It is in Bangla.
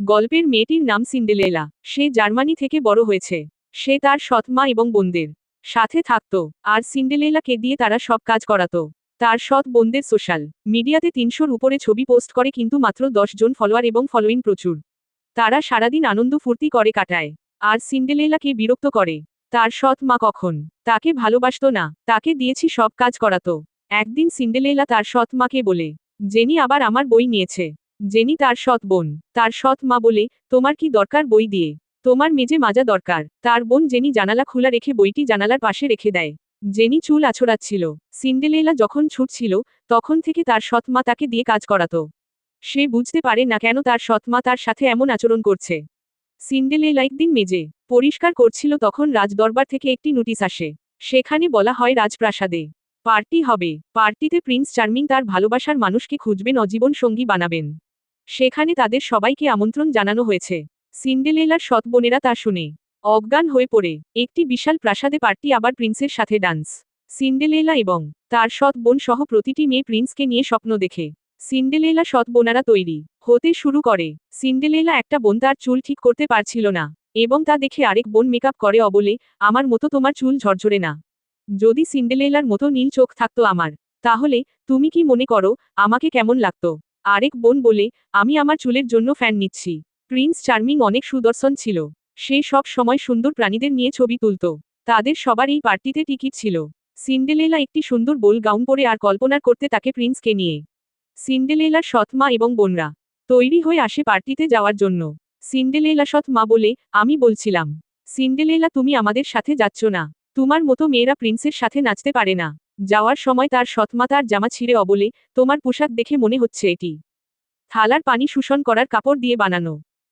গল্পের মেয়েটির নাম সিন্ডেলেলা। সে জার্মানি থেকে বড় হয়েছে। সে তার সৎমা এবং বোনদের সাথে থাকত আর সিন্ডেলেলাকে দিয়ে তারা সব কাজ করাতো। তার সৎ বোনদের সোশ্যাল মিডিয়াতে তিনশোর উপরে ছবি পোস্ট করে কিন্তু মাত্র দশ জন ফলোয়ার এবং ফলোইং প্রচুর। তারা সারাদিন আনন্দ ফুর্তি করে কাটায় আর সিন্ডেলেলাকে বিরক্ত করে। তার সৎ মা কখন তাকে ভালোবাসত না, তাকে দিয়েছি সব কাজ করাতো। একদিন সিন্ডেলেলা তার সৎ মাকে বলে, জেনি আবার আমার বই নিয়েছে। জেনি তার সৎ বোন, তার সৎ মা বলে, তোমার কি দরকার বই দিয়ে? তোমার মেজে মাজা দরকার। তার বোন জেনি জানালা খোলা রেখে বইটি জানালার পাশে রেখে দেয়। জেনি চুল আছড়াচ্ছিল। সিন্ডেলেলা যখন ছুটছিল, তখন থেকে তার সৎ মা তাকে দিয়ে কাজ করাতো। সে বুঝতে পারে না কেন তার সৎ মা তার সাথে এমন আচরণ করছে। সিন্ডেলেলা একদিন মেজে পরিষ্কার করছিল তখন রাজদরবার থেকে একটি নোটিশ আসে। সেখানে বলা হয়, রাজপ্রাসাদে পার্টি হবে। পার্টিতে প্রিন্স চার্মিং তার ভালোবাসার মানুষকে খুঁজবেন, অজীবন সঙ্গী বানাবেন। সেখানে তাদের সবাইকে আমন্ত্রণ জানানো হয়েছে। সিন্ডেলেলার সৎ বোনেরা তা শুনে অজ্ঞান হয়ে পড়ে। একটি বিশাল প্রাসাদে পার্টি আবার প্রিন্সের সাথে ডান্স। সিন্ডেলেলা এবং তার সৎ বোন সহ প্রতিটি মেয়ে প্রিন্সকে নিয়ে স্বপ্ন দেখে। সিন্ডেলেলা সৎ বোনারা তৈরি হতে শুরু করে। সিন্ডেলেলা একটা বোন তার চুল ঠিক করতে পারছিল না এবং তা দেখে আরেক বোন মেকআপ করে অবলে আমার মতো তোমার চুল ঝরঝরে না। যদি সিন্ডেলেলার মতো নীল চোখ থাকতো আমার, তাহলে তুমি কি মনে করো, আমাকে কেমন লাগতো? আরেক বোন বলে, আমি আমার চুলের জন্য ফ্যান নিচ্ছি। প্রিন্স চার্মিং অনেক সুদর্শন ছিল। সে সব সময় সুন্দর প্রাণীদের নিয়ে ছবি তুলত। তাদের সবার এই পার্টিতে টিকিট ছিল। সিন্ডেলেলা একটি সুন্দর বোল গাউন পরে আর কল্পনার করতে তাকে প্রিন্সকে নিয়ে। সিন্ডেলেলার সৎমা এবং বোনরা তৈরি হয়ে আসে পার্টিতে যাওয়ার জন্য। সিন্ডেলেলা সৎ মা বলে, আমি বলছিলাম, সিন্ডেলেলা তুমি আমাদের সাথে যাচ্ছ না। তোমার মতো মেয়েরা প্রিন্সের সাথে নাচতে পারে না। যাওয়ার সময় তার সৎমা তার জামা ছিঁড়ে অবলে, তোমার পোশাক দেখে মনে হচ্ছে এটি। থালার পানি শোষণ করার কাপড় দিয়ে বানানো।